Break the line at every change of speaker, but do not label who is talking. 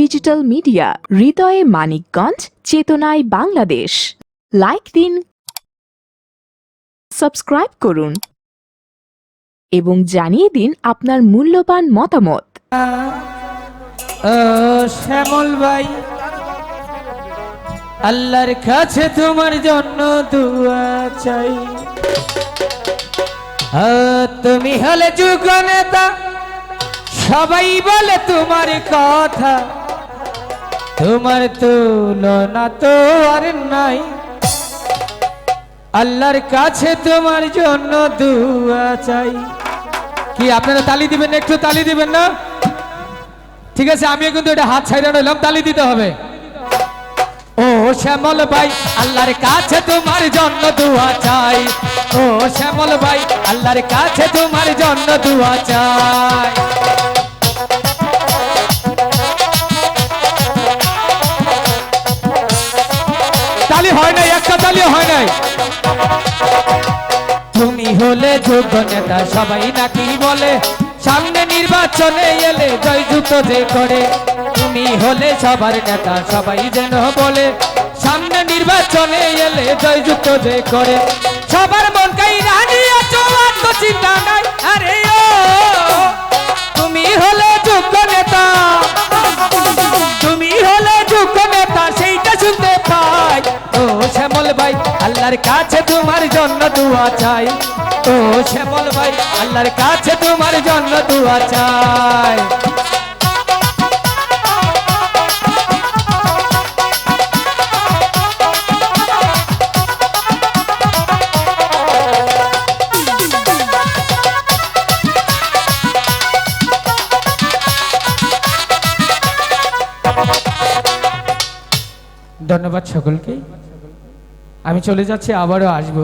Digital media, হৃদয়ে মানিকগঞ্জ, চেতনায় Bangladesh. Like দিন, সাবস্ক্রাইব করুন, এবং জানিয়ে দিন আপনার মূল্যবান মতামত।
শ্যামল ভাই, আল্লাহর কাছে তোমার জন্য দুয়া চাই। তুমি হলে যুগ নেতা সবাই বলে তোমার কথা। তোমার তুলনা তো আর নাই। আল্লাহর কাছে তোমার জন্য দুয়া চাই। কি, আপনারা তালি দিবেন একটু তালি দিবেন না? ঠিক আছে, আমিও কিন্তু এটা হাত ছাইড়া রইলাম তালি দিতে হবে। ও শ্যামল ভাই, আল্লাহর কাছে তোমার জন্য দুয়া চাই। ও শ্যামল ভাই, আল্লাহর কাছে তোমার জন্য দুয়া চাই। তালি হয় নাই, একটা তালি হয় নাই। তুমি হলে যোগ্য নেতা, সবাই নাকি বলে, সামনে নির্বাচনে এলে জয়যুক্ত যে করে। তুমি হলে সবার নেতা, সবাই যেন বলে, সামনে নির্বাচনে এলে জয় জয়যুক্ত যে করে। সবার মন কাই রানি আছো, আর তো চিন্তা নাই। আল্লাহর কাছে তোমার জন্য দুয়া চাই। ও শ্যামল ভাই, আল্লাহর কাছে তোমার জন্য দুয়া চাই। ধন্যবাদ সকলকে। আমি চলে যাচ্ছি আবারও আসব।